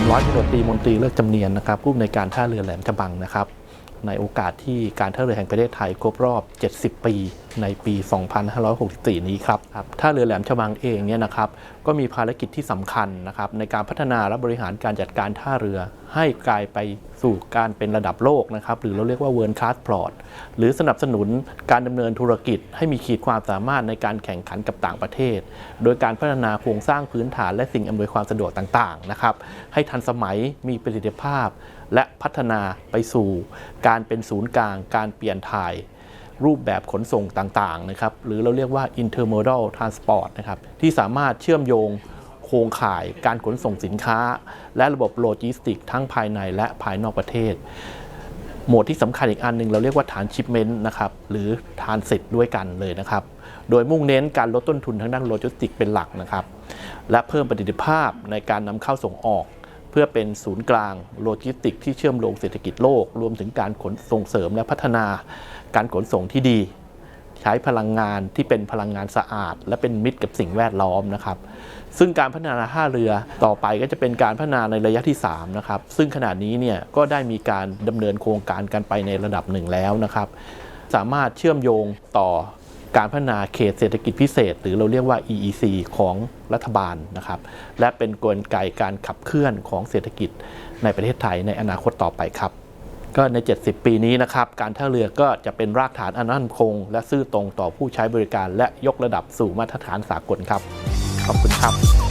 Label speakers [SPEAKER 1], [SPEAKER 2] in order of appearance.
[SPEAKER 1] ผมร้อยตำรวจตรีมนตรีเลิกจำเนียนนะครับผู้อำนวยการท่าเรือแหลมฉบังนะครับ ในโอกาสที่การท่าเรือแห่งประเทศไทยครบรอบ 70 ปีในปี 2564 นี้ครับท่าเรือแหลมฉบังเองเนี่ยนะครับก็มีภารกิจที่สำคัญนะครับในการพัฒนาและบริหารการจัดการท่าเรือให้กลายไป สู่การเป็นระดับโลกนะครับหรือเราเรียกว่า World Class Port หรือสนับสนุนการดำเนินธุรกิจ ให้มีขีดความสามารถในการแข่งขันกับต่างประเทศ โดยการพัฒนาโครงสร้างพื้นฐานและสิ่งอำนวยความสะดวกต่างๆนะครับให้ทันสมัยมีประสิทธิภาพ และพัฒนาไปสู่การเป็นศูนย์กลาง การเปลี่ยนถ่ายรูปแบบขนส่งต่างๆนะครับหรือเราเรียกว่า intermodal transport นะครับที่สามารถเชื่อมโยง โครงข่ายการขนส่งสินค้า และระบบโลจิสติก ทั้งภายในและภายนอกประเทศโหมดที่สำคัญอีกอันหนึ่งเราเรียกว่าฐานชิปเมนต์นะครับหรือฐานเสร็จด้วยกันเลยนะครับ โดยมุ่งเน้นการลดต้นทุนทางด้านโลจิสติกเป็นหลักนะครับ และเพิ่มประสิทธิภาพในการนำเข้าส่งออกเพื่อเป็นศูนย์กลางโลจิสติก ที่เชื่อมโยงเศรษฐกิจโลก รวมถึงการขนส่งเสริมและพัฒนา การขนส่งที่ดี ใช้พลังงานที่เป็นพลังงานสะอาด และเป็นมิตรกับสิ่งแวดล้อมนะครับ ซึ่งการพัฒนาท่าเรือต่อไปก็จะเป็นการพัฒนาในระยะที่3นะครับซึ่งขณะนี้เนี่ยก็ได้มีการดำเนินโครงการกันไปในระดับหนึ่งแล้วนะครับ สามารถเชื่อมโยงต่อการพัฒนาเขตเศรษฐกิจพิเศษ หรือเราเรียกว่า EEC ของรัฐบาลนะครับ และเป็นกลไกการขับเคลื่อนของเศรษฐกิจในประเทศไทยในอนาคตต่อไปครับ ก็ใน 70 ปีนี้นะครับการท่าเรือก็จะเป็นรากฐานอันมั่นคง และซื่อตรงต่อผู้ใช้บริการและยกระดับสู่มาตรฐานสากลครับ ขอบคุณครับ